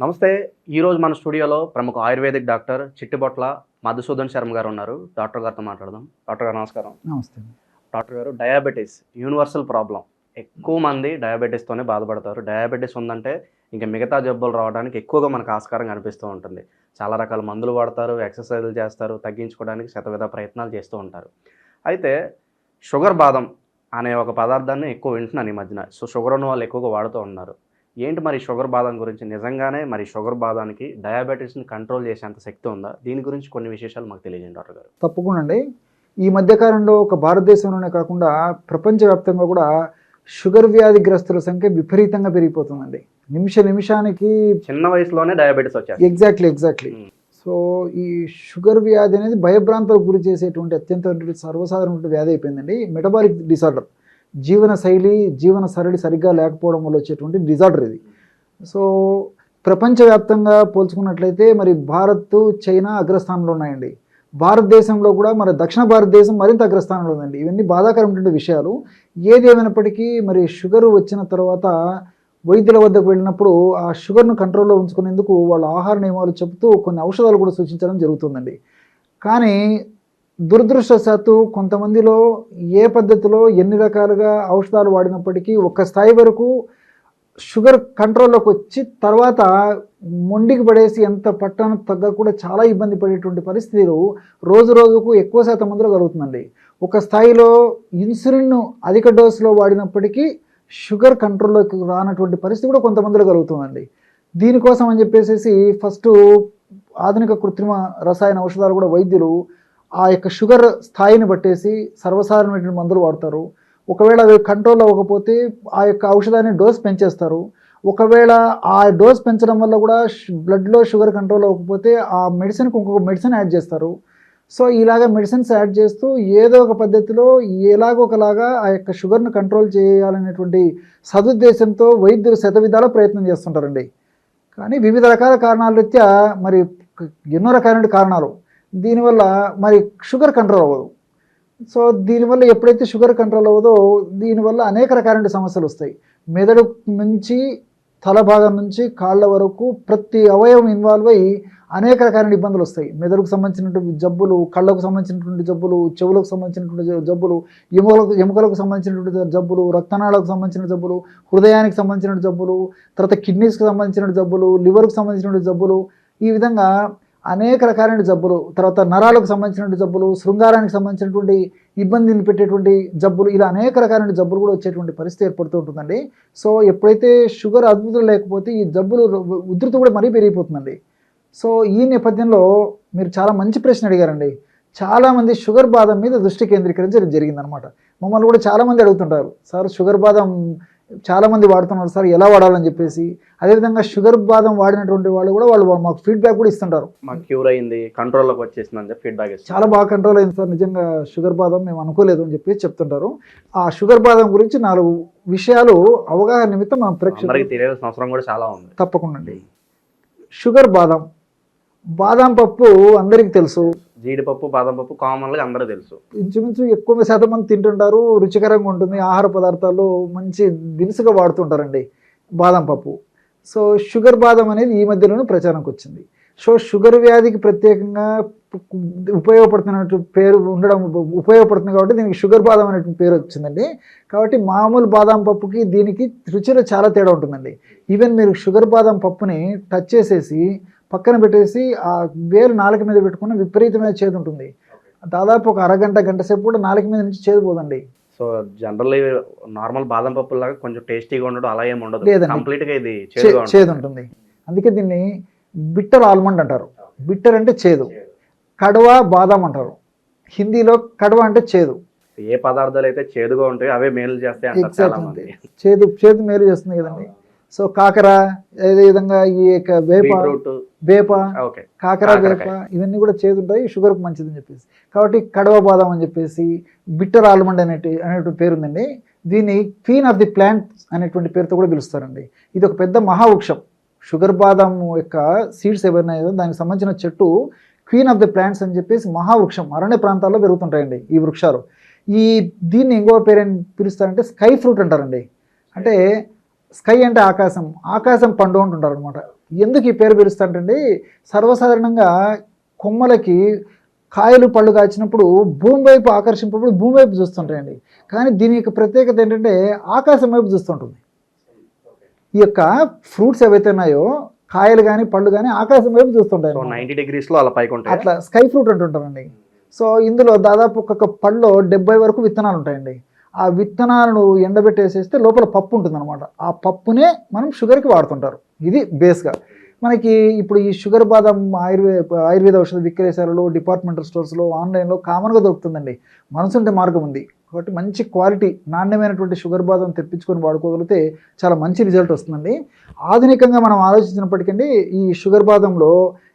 నమస్తే ఈరోజు మన స్టూడియోలో ప్రముఖ ఆయుర్వేదిక్ డాక్టర్ చిట్టిబొట్ల మధుసూదన్ శర్మ గారు ఉన్నారు. డాక్టర్ గారితో మాట్లాడదాం. డాక్టర్ గారు నమస్కారం. నమస్తే. డాక్టర్ గారు డయాబెటీస్ యూనివర్సల్ ప్రాబ్లం. ఎక్కువ మంది డయాబెటీస్తోనే బాధపడతారు. డయాబెటీస్ ఉందంటే ఇంకా మిగతా జబ్బులు రావడానికి ఎక్కువగా మనకు ఆస్కారం కనిపిస్తూ ఉంటుంది. చాలా రకాల మందులు వాడతారు ఎక్సర్సైజులు చేస్తారు తగ్గించుకోవడానికి శతవిధ ప్రయత్నాలు చేస్తూ ఉంటారు. అయితే షుగర్ బాదం అనే ఒక పదార్థాన్ని ఎక్కువ వింటున్నాను ఈ మధ్యన. సో షుగర్ ఉన్న వాళ్ళు ఎక్కువగా వాడుతూ ఉన్నారు. ఏంటి మరి షుగర్ బాదం గురించి? నిజంగానే మరి షుగర్ బాదానికి డయాబెటీస్ని కంట్రోల్ చేసేంత శక్తి ఉందా? దీని గురించి కొన్ని విశేషాలు మాకు తెలియజేయండి డాక్టర్ గారు. తప్పకుండా అండి. ఈ మధ్యకాలంలో ఒక భారతదేశంలోనే కాకుండా ప్రపంచవ్యాప్తంగా కూడా షుగర్ వ్యాధిగ్రస్తుల సంఖ్య విపరీతంగా పెరిగిపోతుందండి. నిమిష నిమిషానికి చిన్న వయసులోనే డయాబెటీస్ వచ్చారు ఎగ్జాక్ట్లీ ఎగ్జాక్ట్లీ. సో ఈ షుగర్ వ్యాధి అనేది భయభ్రాంతులకు గురి చేసేటువంటి అత్యంత సర్వసాధారణ వ్యాధి అయిపోయిందండి. Metabolic disorder. జీవన శైలి జీవన సరళి సరిగ్గా లేకపోవడం వల్ల వచ్చేటువంటి డిజార్డర్ ఇది. సో ప్రపంచవ్యాప్తంగా పోల్చుకున్నట్లయితే మరి భారత్ చైనా అగ్రస్థానంలో ఉన్నాయండి. భారతదేశంలో కూడా మరి దక్షిణ భారతదేశం మరింత అగ్రస్థానంలో ఉందండి. ఇవన్నీ బాధాకరమైనటువంటి విషయాలు. ఏది ఏమైనప్పటికీ మరి షుగర్ వచ్చిన తర్వాత వైద్యుల వద్దకు వెళ్ళినప్పుడు ఆ షుగర్ను కంట్రోల్లో ఉంచుకునేందుకు వాళ్ళ ఆహార నియమాలు చెబుతూ కొన్ని ఔషధాలు కూడా సూచించడం జరుగుతుందండి. కానీ దురదృష్టవశాత్తు కొంతమందిలో ఏ పద్ధతిలో ఎన్ని రకాలుగా ఔషధాలు వాడినప్పటికీ ఒక స్థాయి వరకు షుగర్ కంట్రోల్లోకి వచ్చి తర్వాత మొండికి పడేసి ఎంత పట్టాను తగ్గ కూడా చాలా ఇబ్బంది పడేటువంటి పరిస్థితులు రోజు రోజుకు ఎక్కువ శాతం మందిలో కలుగుతుందండి. ఒక స్థాయిలో ఇన్సులిన్ అధిక డోసులో వాడినప్పటికీ షుగర్ కంట్రోల్లోకి రానటువంటి పరిస్థితి కూడా కొంతమందిలో కలుగుతుందండి. దీనికోసం అని చెప్పేసి ఫస్ట్ ఆధునిక కృత్రిమ రసాయన ఔషధాలు కూడా వైద్యులు ఆ యొక్క షుగర్ స్థాయిని బట్టేసి సర్వసాధారణమైన మందులు వాడతారు. ఒకవేళ అవి కంట్రోల్ అవ్వకపోతే ఆ యొక్క ఔషధాన్ని డోస్ పెంచేస్తారు. ఒకవేళ ఆ డోస్ పెంచడం వల్ల కూడా బ్లడ్లో షుగర్ కంట్రోల్ అవ్వకపోతే ఆ మెడిసిన్కి ఇంకొక మెడిసిన్ యాడ్ చేస్తారు. సో ఇలాగ మెడిసిన్స్ యాడ్ చేస్తూ ఏదో ఒక పద్ధతిలో ఎలాగో ఒకలాగా ఆ యొక్క షుగర్ను కంట్రోల్ చేయాలనేటువంటి సదుద్దేశంతో వైద్యులు శతవిధాల ప్రయత్నం చేస్తుంటారండి. కానీ వివిధ రకాల కారణాల రీత్యా మరి ఎన్నో రకాలైన కారణాలు. దీనివల్ల మరి షుగర్ కంట్రోల్ అవ్వదు. సో దీనివల్ల ఎప్పుడైతే షుగర్ కంట్రోల్ అవ్వదో దీనివల్ల అనేక రకాలైన సమస్యలు వస్తాయి. మెదడు నుంచి తల భాగం నుంచి కాళ్ళ వరకు ప్రతి అవయవం ఇన్వాల్వ్ అయ్యి అనేక రకాలైన ఇబ్బందులు వస్తాయి. మెదడుకు సంబంధించినటువంటి జబ్బులు కళ్ళకు సంబంధించినటువంటి జబ్బులు చెవులకు సంబంధించినటువంటి జబ్బులు ఎముకలకు ఎముకలకు సంబంధించినటువంటి జబ్బులు రక్తనాళాలకు సంబంధించిన జబ్బులు హృదయానికి సంబంధించిన జబ్బులు తర్వాత కిడ్నీస్కి సంబంధించిన జబ్బులు లివర్కి సంబంధించినటువంటి జబ్బులు. ఈ విధంగా అనేక రకాలైన జబ్బులు తర్వాత నరాలకు సంబంధించినటువంటి జబ్బులు శృంగారానికి సంబంధించినటువంటి ఇబ్బందిని పెట్టేటువంటి జబ్బులు ఇలా అనేక రకాలైన జబ్బులు కూడా వచ్చేటువంటి పరిస్థితి ఏర్పడుతూ ఉంటుందండి. సో ఎప్పుడైతే షుగర్ అద్భుతం లేకపోతే ఈ జబ్బులు ఉధృతి కూడా మరీ పెరిగిపోతుందండి. సో ఈ నేపథ్యంలో మీరు చాలా మంచి ప్రశ్న అడిగారండి. చాలామంది షుగర్ బాదం మీద దృష్టి కేంద్రీకరించడం జరిగిందనమాట. మమ్మల్ని కూడా చాలామంది అడుగుతుంటారు. సార్ షుగర్ బాదం చాలామంది వాడుతున్నారు సార్ ఎలా వాడాలని చెప్పేసి. అదేవిధంగా షుగర్ బాదం వాడినటువంటి వాళ్ళు కూడా వాళ్ళు మాకు ఫీడ్బ్యాక్ కూడా ఇస్తుంటారు. మాకు క్యూర్ అయింది కంట్రోల్లోకి వచ్చేసింది అని చెప్పి ఫీడ్బ్యాక్ చాలా బాగా కంట్రోల్ అయింది సార్. నిజంగా షుగర్ బాదం మేము అనుకోలేదు అని చెప్పి చెప్తుంటారు. ఆ షుగర్ బాదం గురించి నాలుగు విషయాలు అవగాహన నిమిత్తం మనం తెలియాల్సిన అవసరం కూడా చాలా ఉంది. తప్పకుండా అండి. షుగర్ బాదం. బాదం పప్పు అందరికీ తెలుసు. జీడిపప్పు బాదం పప్పు కామన్గా అందరూ తెలుసు. ఇంచుమించు ఎక్కువ శాతం మంది తింటుంటారు రుచికరంగా ఉంటుంది ఆహార పదార్థాలు మంచి దినుసుగా వాడుతుంటారండి బాదం పప్పు సో షుగర్ బాదం అనేది ఈ మధ్యలోనే ప్రచారంకి వచ్చింది. సో షుగర్ వ్యాధికి ప్రత్యేకంగా ఉపయోగపడుతున్నట్టు పేరు ఉండడం ఉపయోగపడుతుంది కాబట్టి దీనికి షుగర్ బాదం అనే పేరు వచ్చిందండి. కాబట్టి మామూలు బాదం పప్పుకి దీనికి రుచిలో చాలా తేడా ఉంటుందండి. ఈవెన్ మీరు షుగర్ బాదం పప్పుని టచ్ చేసేసి పక్కన పెట్టేసి ఆ వేలు నాలుక మీద పెట్టుకున్న విపరీతమైన చేదు ఉంటుంది. దాదాపు ఒక అరగంట గంట సేపు కూడా నాలుక మీద నుంచి చేదు పోదండి. సో జనరల్లీ నార్మల్ బాదం పప్పు లాగా కొంచెం టేస్టీగా ఉండడం అలా ఏమి ఉండదు. కంప్లీట్గా ఇది. చేదు ఉంటుంది. అందుకే దీన్ని బిట్టర్ ఆల్మండ్ అంటారు. బిట్టర్ అంటే చేదు. కడవ బాదం అంటారు. హిందీలో కడవ అంటే చేదు. ఏ పదార్థాలు అయితే చేదుగా ఉంటాయో అవే మేలు చేస్తాయి చేదు చేదు మేలు చేస్తుంది కదండి. సో కాకర అదే విధంగా ఈ యొక్క వేప వేప కాకర వేప. ఇవన్నీ కూడా చేదు ఉంటాయి షుగర్కి మంచిదని చెప్పేసి. కాబట్టి కడవ బాదం అని చెప్పేసి బిట్టర్ ఆల్మండ్ అనేటి అనేటువంటి పేరు ఉందండి దీన్ని క్వీన్ ఆఫ్ ది ప్లాంట్స్ అనేటువంటి పేరుతో కూడా పిలుస్తారండి. ఇది ఒక పెద్ద మహావృక్షం. షుగర్ బాదం యొక్క సీడ్స్ ఏవైనాయో దానికి సంబంధించిన చెట్టు క్వీన్ ఆఫ్ ది ప్లాంట్స్ అని చెప్పేసి మహావృక్షం అరణ్య ప్రాంతాల్లో పెరుగుతుంటాయండి ఈ వృక్షాలు. ఈ దీన్ని ఇంకో పేరు పిలుస్తారంటే స్కై ఫ్రూట్ అంటారండి. అంటే స్కై అంటే ఆకాశం ఆకాశం పండు అంటుంటారు అనమాట ఎందుకు ఈ పేరు పిలుస్తారంటండి సర్వసాధారణంగా కొమ్మలకి కాయలు పళ్ళు కాచినప్పుడు భూమి వైపు ఆకర్షింపబడి భూమి వైపు చూస్తుంటాయండి. కానీ దీని యొక్క ప్రత్యేకత ఏంటంటే ఆకాశం వైపు చూస్తుంటుంది. ఈ యొక్క ఫ్రూట్స్ ఏవైతే ఉన్నాయో కాయలు కానీ పళ్ళు కానీ ఆకాశం వైపు చూస్తుంటాయి. నైన్టీ డిగ్రీస్లో అలా పైకి ఉంటాయి? అట్లా స్కై ఫ్రూట్ అంటుంటారండి సో ఇందులో దాదాపు ఒక్కొక్క పళ్ళలో డెబ్బై వరకు విత్తనాలు ఉంటాయండి. ఆ విత్తనాలను ఎండబెట్టేసేస్తే లోపల పప్పు ఉంటుందన్నమాట. ఆ పప్పునే మనం షుగర్కి వాడుతుంటారు. ఇది బేస్గా. మనకి ఇప్పుడు ఈ షుగర్ బాదం ఆయుర్వేద ఆయుర్వేద ఔషధ విక్రయశాలలో డిపార్ట్మెంటల్ స్టోర్స్లో ఆన్లైన్లో కామన్గా దొరుకుతుందండి. మనసుంటే మార్గం ఉంది. కాబట్టి మంచి క్వాలిటీ నాణ్యమైనటువంటి షుగర్ బాదం తెప్పించుకొని వాడుకోగలిగితే చాలా మంచి రిజల్ట్ వస్తుందండి. ఆధునికంగా మనం ఆలోచించినప్పటికండి ఈ షుగర్ బాదంలో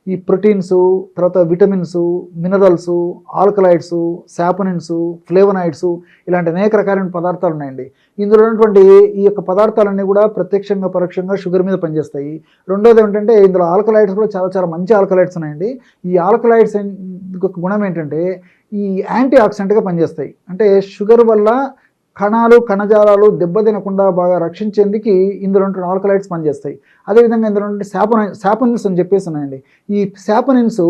ఈ ప్రోటీన్స్ తర్వాత vitamins minerals alkaloids saponins flavonoids ఇలాంటి అనేక రకాలైన పదార్థాలు ఉన్నాయండి. ఇందులో ఉన్నటువంటి ఈ యొక్క పదార్థాలన్నీ కూడా ప్రత్యక్షంగా పరోక్షంగా షుగర్ మీద పనిచేస్తాయి. రెండోది ఏంటంటే ఇందులో ఆల్కలైడ్స్ కూడా చాలా చాలా మంచి ఆల్కలైడ్స్ ఉన్నాయండి. ఈ ఆల్కలైడ్స్ యొక్క గుణం ఏంటంటే ఈ యాంటీ ఆక్సిడెంట్గా పనిచేస్తాయి. అంటే షుగర్ వల్ల కణాలు కణజాలాలు దెబ్బతినకుండా బాగా రక్షించేందుకు ఇందులో ఉంటున్న ఆల్కలైడ్స్ పనిచేస్తాయి. అదేవిధంగా ఇందులో ఉంటే శాపన శాపనిన్స్ అని చెప్పేసి ఉన్నాయండి. ఈ శాపనిన్స్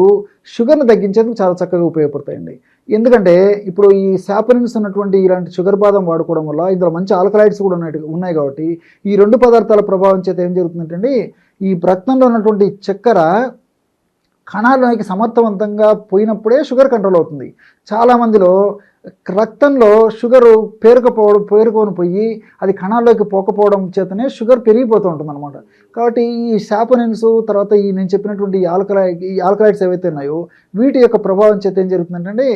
షుగర్ని తగ్గించేందుకు చాలా చక్కగా ఉపయోగపడతాయండి. ఎందుకంటే ఇప్పుడు ఈ శాపనిన్స్ ఉన్నటువంటి ఇలాంటి షుగర్ బాదం వాడుకోవడం వల్ల ఇందులో మంచి ఆల్కలైడ్స్ కూడా ఉన్నాయి ఉన్నాయి కాబట్టి ఈ రెండు పదార్థాల ప్రభావం చేత ఏం జరుగుతుందంటే ఈ రక్తంలో ఉన్నటువంటి చక్కెర కణాలకి సమర్థవంతంగా పోయినప్పుడే షుగర్ కంట్రోల్ అవుతుంది. చాలామందిలో రక్తంలో షుగర్ పేరుకపోవడం పేరుకొని పోయి అది కణాల్లోకి పోకపోవడం చేతనే షుగర్ పెరిగిపోతూ ఉంటుంది అనమాట కాబట్టి ఈ శాపనిన్స్ తర్వాత ఈ నేను చెప్పినటువంటి ఈ ఆల్కలై ఈ ఆల్కలైడ్స్ ఏవైతే ఉన్నాయో వీటి యొక్క ప్రభావం చేత ఏం జరుగుతుందంటే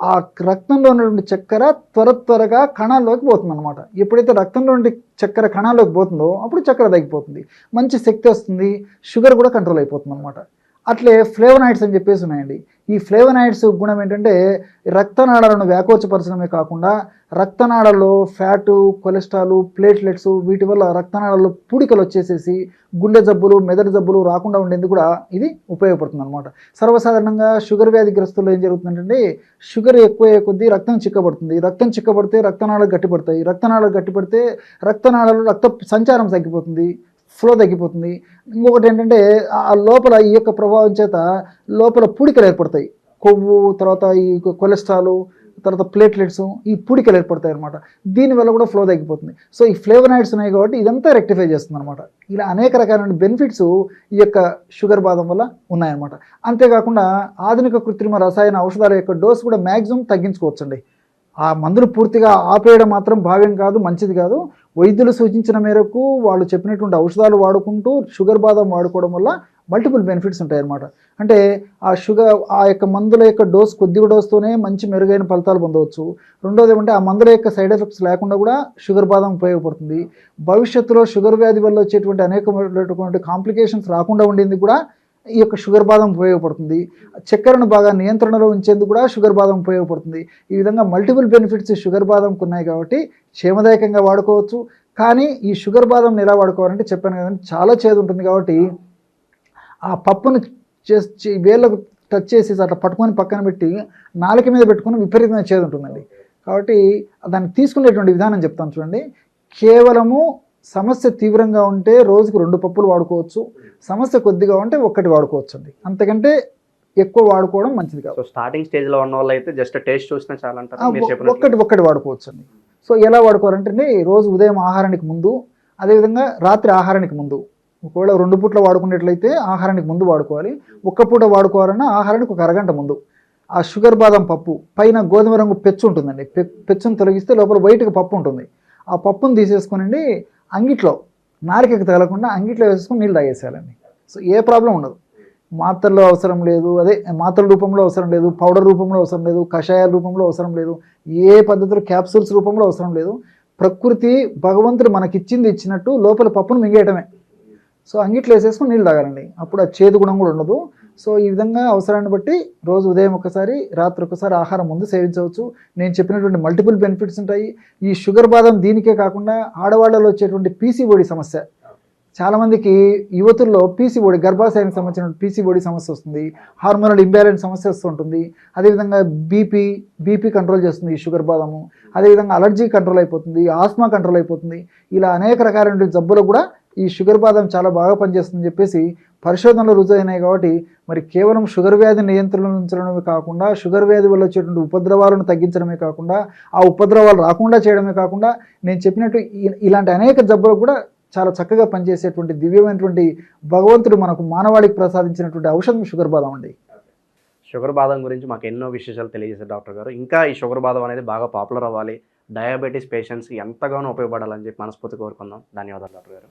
ఆ రక్తంలో ఉన్నటువంటి చక్కెర త్వర త్వరగా కణాల్లోకి పోతుంది అనమాట ఎప్పుడైతే రక్తంలో నుండి చక్కెర కణాల్లోకి పోతుందో అప్పుడు చక్కెర తగ్గిపోతుంది. మంచి శక్తి వస్తుంది షుగర్ కూడా కంట్రోల్ అయిపోతుంది అనమాట అట్లే ఫ్లేవనాయిడ్స్ అని చెప్పేసి ఉన్నాయండి. ఈ ఫ్లేవనాయిడ్స్ గుణం ఏంటంటే రక్తనాళాలను వ్యాకోచపరచడమే కాకుండా రక్తనాళాల్లో ఫ్యాటు కొలెస్ట్రాల్ ప్లేట్లెట్స్ వీటి వల్ల రక్తనాళాల్లో పూడికలు వచ్చేసేసి గుండె జబ్బులు మెదడు జబ్బులు రాకుండా ఉండేందుకు కూడా ఇది ఉపయోగపడుతుంది అనమాట సర్వసాధారణంగా షుగర్ వ్యాధిగ్రస్తుల్లో ఏం జరుగుతుందంటే షుగర్ ఎక్కువయ్యే కొద్దీ రక్తం చిక్కబడుతుంది. రక్తం చిక్కబడితే రక్తనాళాలు గట్టిపడతాయి. రక్తనాళాలు గట్టిపడితే రక్తనాళాలు రక్త సంచారం తగ్గిపోతుంది. ఫ్లో తగ్గిపోతుంది. ఇంకొకటి ఏంటంటే ఆ లోపల ఈ యొక్క ప్రభావం చేత లోపల పూడికలు ఏర్పడతాయి. కొవ్వు తర్వాత ఈ కొలెస్ట్రాల్ తర్వాత ప్లేట్లెట్స్ ఈ పూడికలు ఏర్పడతాయి అనమాట దీనివల్ల కూడా ఫ్లో తగ్గిపోతుంది. సో ఈ ఫ్లేవనాయిడ్స్ ఉన్నాయి కాబట్టి ఇదంతా రెక్టిఫై చేస్తుంది అనమాట ఇలా అనేక రకాలైన బెనిఫిట్స్ ఈ యొక్క షుగర్ బాదం వల్ల ఉన్నాయన్నమాట. అంతేకాకుండా ఆధునిక కృత్రిమ రసాయన ఔషధాల యొక్క డోస్ కూడా మ్యాక్సిమం తగ్గించుకోవచ్చండి. ఆ మందులు పూర్తిగా ఆపేయడం మాత్రం భావ్యం కాదు మంచిది కాదు. వైద్యులు సూచించిన మేరకు వాళ్ళు చెప్పినటువంటి ఔషధాలు వాడుకుంటూ షుగర్ బాదం వాడుకోవడం వల్ల మల్టిపుల్ బెనిఫిట్స్ ఉంటాయి అన్నమాట అంటే ఆ షుగర్ ఆ యొక్క మందుల యొక్క డోస్ కొద్ది డోస్తోనే మంచి మెరుగైన ఫలితాలు పొందవచ్చు. రెండోది ఏమంటే ఆ మందుల యొక్క సైడ్ ఎఫెక్ట్స్ లేకుండా కూడా షుగర్ బాదం ఉపయోగపడుతుంది. భవిష్యత్తులో షుగర్ వ్యాధి వల్ల వచ్చేటువంటి అనేకమైనటువంటి కాంప్లికేషన్స్ రాకుండా ఉండేందుకు కూడా ఈ యొక్క షుగర్ బాదం ఉపయోగపడుతుంది. చక్కెరను బాగా నియంత్రణలో ఉంచేందుకు కూడా షుగర్ బాదం ఉపయోగపడుతుంది. ఈ విధంగా మల్టిపుల్ బెనిఫిట్స్ షుగర్ బాదంకు ఉన్నాయి కాబట్టి క్షేమదాయకంగా వాడుకోవచ్చు. కానీ ఈ షుగర్ బాదంని ఎలా వాడుకోవాలంటే చెప్పాను కదండి చాలా చేదు ఉంటుంది కాబట్టి ఆ పప్పును చేసి వేళ్ళకు టచ్ చేసి అట్లా పట్టుకొని పక్కన పెట్టి నాలుక మీద పెట్టుకుని విపరీతమైన చేదు ఉంటుందండి. కాబట్టి దాన్ని తీసుకునేటువంటి విధానం చెప్తాను చూడండి. కేవలము సమస్య తీవ్రంగా ఉంటే రోజుకు రెండు పప్పులు వాడుకోవచ్చు. సమస్య కొద్దిగా ఉంటే ఒక్కటి వాడుకోవచ్చు అండి అంతకంటే ఎక్కువ వాడుకోవడం మంచిది కాదు. స్టార్టింగ్ స్టేజ్లో ఉన్న వాళ్ళు అయితే జస్ట్ టేస్ట్ చూసినా చాలా అంటారు ఒక్కటి ఒక్కటి వాడుకోవచ్చు అండి సో ఎలా వాడుకోవాలంటే రోజు ఉదయం ఆహారానికి ముందు అదేవిధంగా రాత్రి ఆహారానికి ముందు. ఒకవేళ రెండు పూట్ల వాడుకునేట్లయితే ఆహారానికి ముందు వాడుకోవాలి. ఒక్క పూట వాడుకోవాలన్నా ఆహారానికి ఒక అరగంట ముందు. ఆ షుగర్ బాదం పప్పు పైన గోధుమ రంగు పెచ్చు ఉంటుందండి. పెచ్చును తొలగిస్తే లోపల వైట్గా పప్పు ఉంటుంది. ఆ పప్పును తీసేసుకునండి అంగిట్లో నారికకి తగలకుండా అంగిట్లో వేసుకొని నీళ్ళు తాగేసేయాలండి. సో ఏ ప్రాబ్లం ఉండదు. మాత్రలో అవసరం లేదు అదే మాత్రల రూపంలో అవసరం లేదు పౌడర్ రూపంలో అవసరం లేదు కషాయాల రూపంలో అవసరం లేదు ఏ పద్ధతిలో క్యాప్సూల్స్ రూపంలో అవసరం లేదు. ప్రకృతి భగవంతుడు మనకిచ్చింది ఇచ్చినట్టు లోపల పప్పును మింగేయటమే. సో అంగిట్లో వేసేసుకుని నీళ్ళు తాగాలండి. అప్పుడు ఆ చేదు గుణం కూడా ఉండదు. సో ఈ విధంగా అవసరాన్ని బట్టి రోజు ఉదయం ఒకసారి రాత్రి ఒకసారి ఆహారం ముందు సేవించవచ్చు. నేను చెప్పినటువంటి మల్టిపుల్ బెనిఫిట్స్ ఉంటాయి. ఈ షుగర్ బాదం దీనికే కాకుండా ఆడవాళ్ళలో వచ్చేటువంటి పీసీఓడి సమస్య. చాలామందికి యువతుల్లో పీసీఓడి గర్భాశయానికి సంబంధించిన పీసీఓడి సమస్య వస్తుంది. హార్మోనల్ ఇంబ్యాలెన్స్ సమస్య వస్తుంటుంది అదేవిధంగా బీపీ బీపీ కంట్రోల్ చేస్తుంది ఈ షుగర్ బాదము. అదేవిధంగా అలర్జీ కంట్రోల్ అయిపోతుంది ఆస్మా కంట్రోల్ అయిపోతుంది. ఇలా అనేక రకాలైన జబ్బులు కూడా ఈ షుగర్ బాదం చాలా బాగా పనిచేస్తుందని చెప్పేసి పరిశోధనలు రుజువైనాయి కాబట్టి మరి కేవలం షుగర్ వ్యాధి నియంత్రణ ఉంచడమే కాకుండా షుగర్ వ్యాధి వల్ల వచ్చేటువంటి ఉపద్రవాలను తగ్గించడమే కాకుండా ఆ ఉపద్రవాలు రాకుండా చేయడమే కాకుండా నేను చెప్పినట్టు ఇలాంటి అనేక జబ్బులకు కూడా చాలా చక్కగా పనిచేసేటువంటి దివ్యమైనటువంటి భగవంతుడు మనకు మానవాళికి ప్రసాదించినటువంటి ఔషధం షుగర్ బాదం అండి. షుగర్ బాదం గురించి మాకు ఎన్నో విశేషాలు తెలియజేశారు డాక్టర్ గారు. ఇంకా ఈ షుగర్ బాదం అనేది బాగా పాపులర్ అవ్వాలి. డయాబెటీస్ పేషెంట్స్కి ఎంతగానో ఉపయోగపడాలని చెప్పి మనస్ఫూర్తి కోరుకుందాం. ధన్యవాదాలు డాక్టర్ గారు.